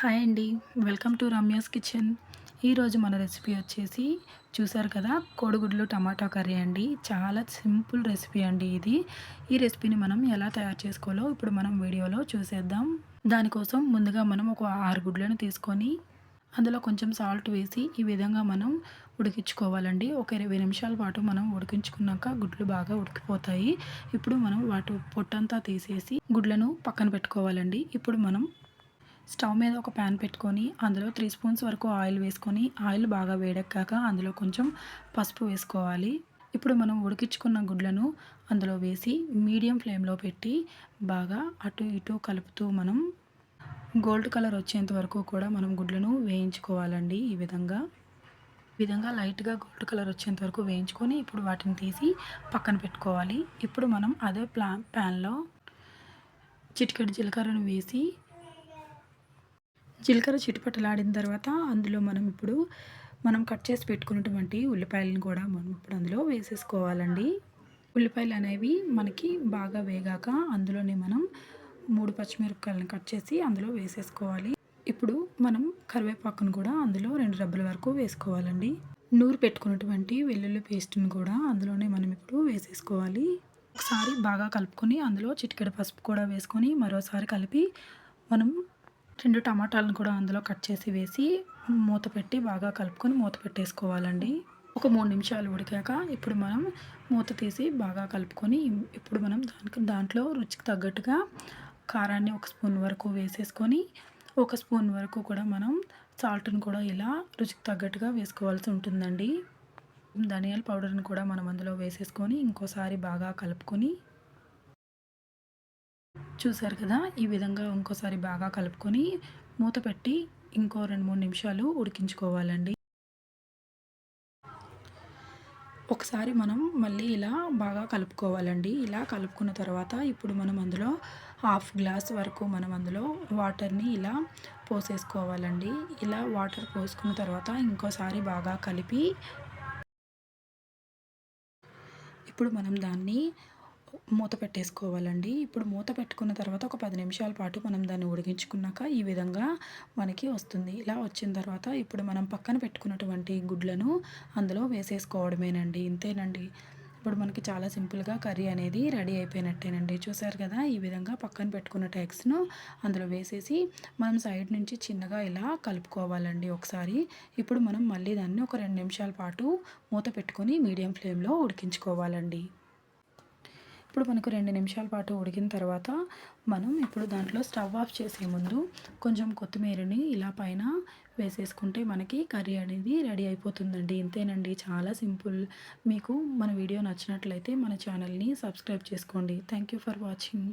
Hi అండి. Welcome to Ramya's kitchen. ఈరోజు మన రెసిపీ వచ్చేసి చూసారు కదా కోడిగుడ్లు టమాటా కర్రీ అండి. చాలా సింపుల్ రెసిపీ అండి ఇది. ఈ రెసిపీని మనం ఎలా తయారు చేసుకోవాలో ఇప్పుడు మనం వీడియోలో చూసేద్దాం. దానికోసం ముందుగా మనం ఒక ఆరు గుడ్లను తీసుకొని అందులో కొంచెం సాల్ట్ వేసి ఈ విధంగా మనం ఉడికించుకోవాలండి. ఒక ఇరవై నిమిషాల పాటు మనం ఉడికించుకున్నాక గుడ్లు బాగా ఉడికిపోతాయి. ఇప్పుడు మనం వాటి పొట్టంతా తీసేసి గుడ్లను పక్కన పెట్టుకోవాలండి. ఇప్పుడు మనం స్టవ్ మీద ఒక ప్యాన్ పెట్టుకొని అందులో త్రీ స్పూన్స్ వరకు ఆయిల్ వేసుకొని ఆయిల్ బాగా వేడెక్కాక అందులో కొంచెం పసుపు వేసుకోవాలి. ఇప్పుడు మనం ఉడికించుకున్న గుడ్లను అందులో వేసి మీడియం ఫ్లేమ్లో పెట్టి బాగా అటు ఇటు కలుపుతూ మనం గోల్డ్ కలర్ వచ్చేంత వరకు కూడా మనం గుడ్లను వేయించుకోవాలండి ఈ విధంగా. విధంగా లైట్గా గోల్డ్ కలర్ వచ్చేంత వరకు వేయించుకొని ఇప్పుడు వాటిని తీసి పక్కన పెట్టుకోవాలి. ఇప్పుడు మనం అదే ప్లా ప్యాన్లో చిటికెడు జీలకర్రను వేసి జీలకర్ర చిటిపట్టలాడిన తర్వాత అందులో మనం ఇప్పుడు మనం కట్ చేసి పెట్టుకున్నటువంటి ఉల్లిపాయలను కూడా మనం ఇప్పుడు అందులో వేసేసుకోవాలండి. ఉల్లిపాయలు అనేవి మనకి బాగా వేగాక అందులోనే మనం మూడు పచ్చిమిరపకాయలను కట్ చేసి అందులో వేసేసుకోవాలి. ఇప్పుడు మనం కరివేపాకును కూడా అందులో రెండు డబ్బుల వరకు వేసుకోవాలండి. నూరు పెట్టుకున్నటువంటి వెల్లుల్లి పేస్ట్ని కూడా అందులోనే మనం ఇప్పుడు వేసేసుకోవాలి. ఒకసారి బాగా కలుపుకొని అందులో చిటికెడ పసుపు కూడా వేసుకొని మరోసారి కలిపి మనం రెండు టమాటాలను కూడా అందులో కట్ చేసి వేసి మూత పెట్టి బాగా కలుపుకొని మూత పెట్టేసుకోవాలండి. ఒక మూడు నిమిషాలు ఉడికాక ఇప్పుడు మనం మూత తీసి బాగా కలుపుకొని ఇప్పుడు మనం దానికి దాంట్లో రుచికి తగ్గట్టుగా కారాన్ని ఒక స్పూన్ వరకు వేసేసుకొని ఒక స్పూన్ వరకు కూడా మనం సాల్ట్ని కూడా ఇలా రుచికి తగ్గట్టుగా వేసుకోవాల్సి ఉంటుందండి. ధనియాల పౌడర్ని కూడా మనం అందులో వేసేసుకొని ఇంకోసారి బాగా కలుపుకొని చూసారు కదా? ఈ విధంగా ఇంకోసారి బాగా కలుపుకొని మూత పెట్టి ఇంకో రెండు మూడు నిమిషాలు ఉడికించుకోవాలండి. ఒకసారి మనం మళ్ళీ ఇలా బాగా కలుపుకోవాలండి. ఇలా కలుపుకున్న తర్వాత ఇప్పుడు మనం అందులో హాఫ్ గ్లాస్ వరకు మనం అందులో వాటర్ని ఇలా పోసేసుకోవాలండి. ఇలా వాటర్ పోసుకున్న తర్వాత ఇంకోసారి బాగా కలిపి ఇప్పుడు మనం దాన్ని మూత పెట్టేసుకోవాలండి. ఇప్పుడు మూత పెట్టుకున్న తర్వాత ఒక పది నిమిషాల పాటు మనం దాన్ని ఉడికించుకున్నాక ఈ విధంగా మనకి వస్తుంది. ఇలా వచ్చిన తర్వాత ఇప్పుడు మనం పక్కన పెట్టుకున్నటువంటి గుడ్లను అందులో వేసేసుకోవడమేనండి. ఇంతేనండి. ఇప్పుడు మనకి చాలా సింపుల్గా కర్రీ అనేది రెడీ అయిపోయినట్టేనండి. చూసారు కదా ఈ విధంగా పక్కన పెట్టుకున్న టెగ్స్ను అందులో వేసేసి మనం సైడ్ నుంచి చిన్నగా ఇలా కలుపుకోవాలండి ఒకసారి. ఇప్పుడు మనం మళ్ళీ దాన్ని ఒక రెండు నిమిషాల పాటు మూత పెట్టుకొని మీడియం ఫ్లేమ్లో ఉడికించుకోవాలండి. ఇప్పుడు మనకు రెండు నిమిషాల పాటు ఉడికిన తర్వాత మనం ఇప్పుడు దాంట్లో స్టవ్ ఆఫ్ చేసే ముందు కొంచెం కొత్తిమీరని ఇలా పైన వేసేసుకుంటే మనకి కర్రీ అనేది రెడీ అయిపోతుందండి. ఇంతేనండి. చాలా సింపుల్. మీకు మన వీడియో నచ్చినట్లయితే మన ఛానల్ని సబ్స్క్రైబ్ చేసుకోండి. Thank you for watching.